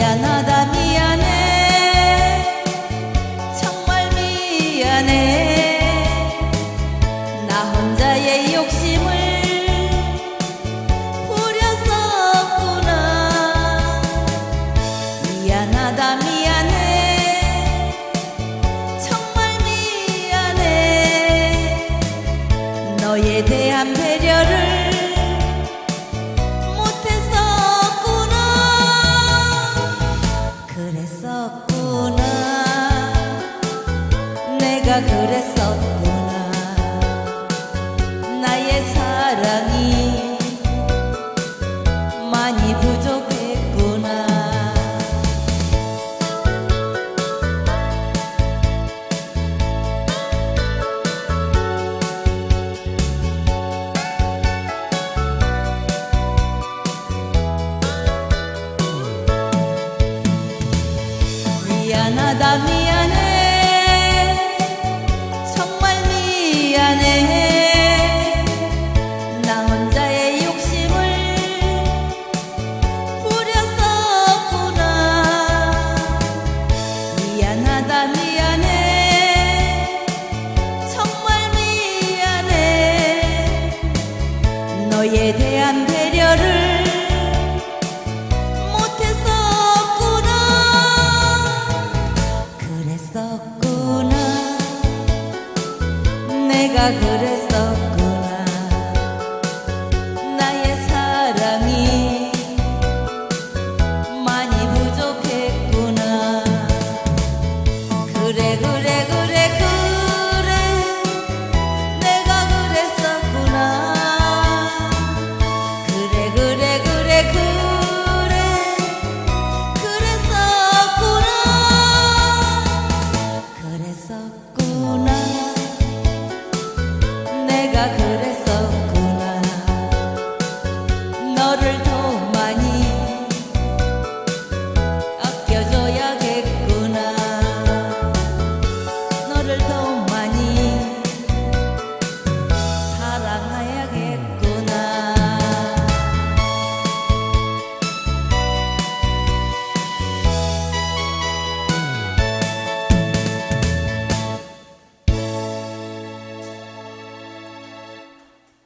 nada mi 그랬었구나 내가 그랬었구 내가 그랬었구나. 나의 사랑이 많이 부족했구나. 그래 그래.